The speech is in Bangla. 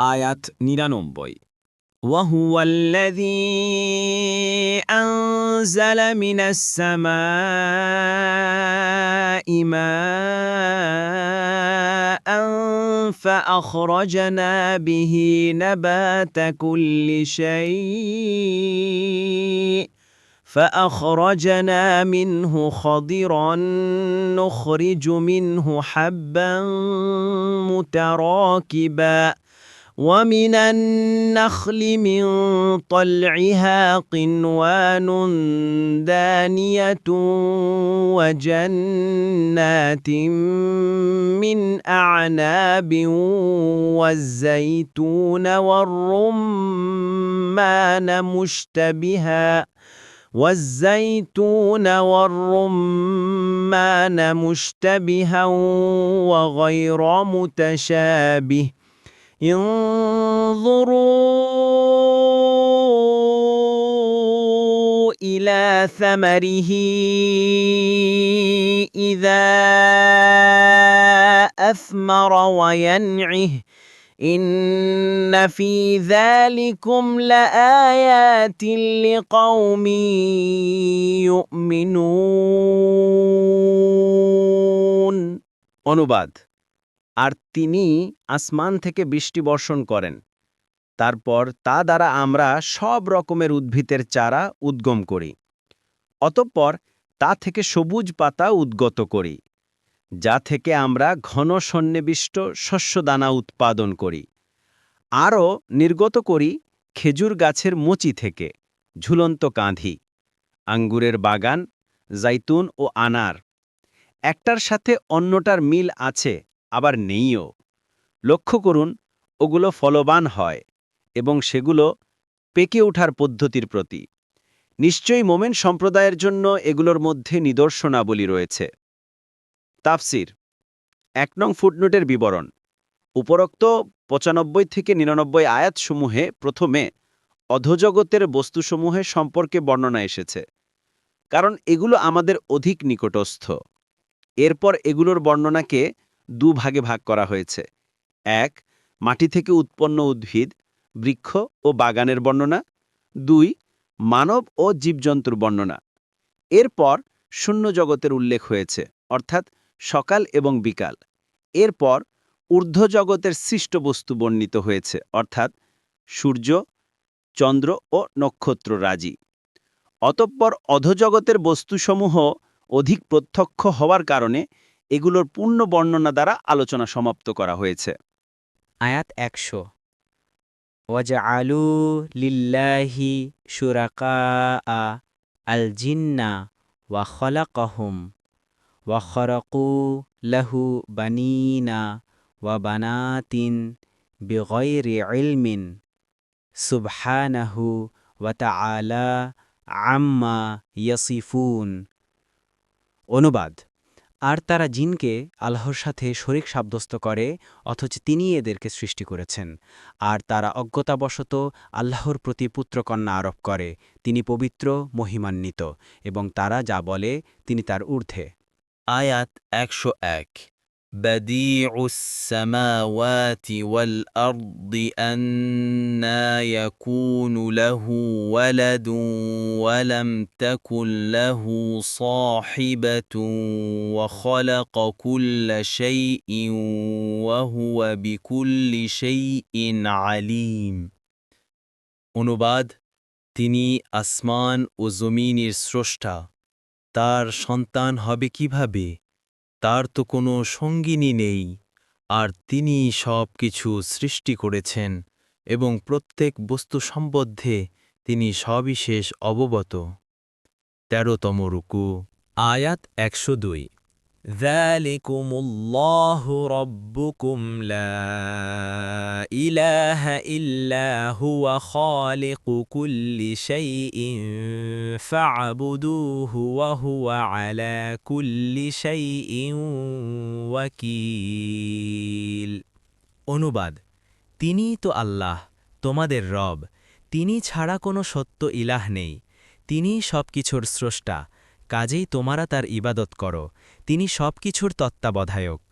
আয়াত নিরানব্বই وهو الذي أنزل من السماء ماء فأخرجنا به نبات كل شيء فأخرجنا منه خضرا نخرج منه حبا متراكبا ومن النخل من طلعها قنوان دانية وجنات من أعناب والزيتون والرمان مشتبها والزيتون والرمان مشتبها وغير متشابه انظروا إلى ثمره إذا أثمر وينعه إن في ذلكم لآيات لقوم يؤمنون অনুবাদ আর তিনি আসমান থেকে বৃষ্টি বর্ষণ করেন। তারপর তা দ্বারা আমরা সব রকমের উদ্ভিদের চারা উদ্গম করি। অতঃপর তা থেকে সবুজ পাতা উদ্গত করি, যা থেকে আমরা ঘন সন্নিবিষ্ট শস্যদানা উৎপাদন করি। আরও নির্গত করি খেজুর গাছের মুচি থেকে, ঝুলন্ত কাঁধি, আঙ্গুরের বাগান, জাইতুন ও আনার। একটার সাথে অন্যটার মিল আছে আবার নেইও। লক্ষ্য করুন, ওগুলো ফলবান হয় এবং সেগুলো পেকে ওঠার পদ্ধতির প্রতি। নিশ্চয়ই মোমেন সম্প্রদায়ের জন্য এগুলোর মধ্যে নিদর্শনাবলী রয়েছে। তাফসির, এক নং ফুটনোটের বিবরণ, উপরোক্ত পঁচানব্বই থেকে নিরানব্বই আয়াতসমূহে প্রথমে অধোজগতের বস্তুসমূহের সম্পর্কে বর্ণনা এসেছে, কারণ এগুলো আমাদের অধিক নিকটস্থ। এরপর এগুলোর বর্ণনাকে দুভাগে ভাগ করা হয়েছে। এক, মাটি থেকে উৎপন্ন উদ্ভিদ, বৃক্ষ ও বাগানের বর্ণনা। দুই, মানব ও জীবজন্তুর বর্ণনা। এরপর শূন্য জগতের উল্লেখ হয়েছে, অর্থাৎ সকাল এবং বিকাল। এরপর ঊর্ধ্ব জগতের সৃষ্ট বস্তু বর্ণিত হয়েছে, অর্থাৎ সূর্য, চন্দ্র ও নক্ষত্র রাজি। অতঃপর অধজগতের বস্তুসমূহ অধিক প্রত্যক্ষ হওয়ার কারণে এগুলোর পূর্ণ বর্ণনা দ্বারা আলোচনা সমাপ্ত করা হয়েছে। আয়াত একশো। ওয়াজআলু লিল্লাহি শুরাকা আল জিন্না ওয়া খলাকহুম ওয়া খরাকু লাহু বানিনা ওয়া বানাতিন বিগয়রি ইলমিন সুবহানাহু ওয়া তাআলা আম্মা ইয়াসিফুন। অনুবাদ আর তারা জিনকে আল্লাহর সাথে শরিক সাব্যস্ত করে, অথচ তিনি এদেরকে সৃষ্টি করেছেন। আর তারা অজ্ঞতাবশত আল্লাহর প্রতি পুত্রকন্যা আরোপ করে, তিনি পবিত্র, মহিমান্বিত, এবং তারা যা বলে, তিনি তার ঊর্ধ্বে। আয়াত একশো এক। بديع السماوات والأرض أنا يكون له ولد ولم تكن له صاحبة وخلق كل شيء وهو بكل شيء عليم অনুবাদ তিনি আসমান ও জমিনের স্রষ্টা তার সন্তান হবে কিভাবে তার তো কোনো সঙ্গিনী নেই আর তিনি সব কিছু সৃষ্টি করেছেন এবং প্রত্যেক বস্তু সম্বন্ধে তিনি সবিশেষ অবগত তেরোতম রুকু আয়াত একশো দুই ذلكم الله ربكم لا إله إلا هو خالق كل شيء فاعبدوه وهو على كل شيء وكيل অনুবাদ তিনিই তো আল্লাহ তোমাদের রব তিনি ছাড়া কোনো সত্য ইলাহ নেই তিনিই সব কিছুর স্রষ্টা কাজেই তোমরা তার ইবাদত করো তিনি সব কিছুর তত্ত্বাবধায়ক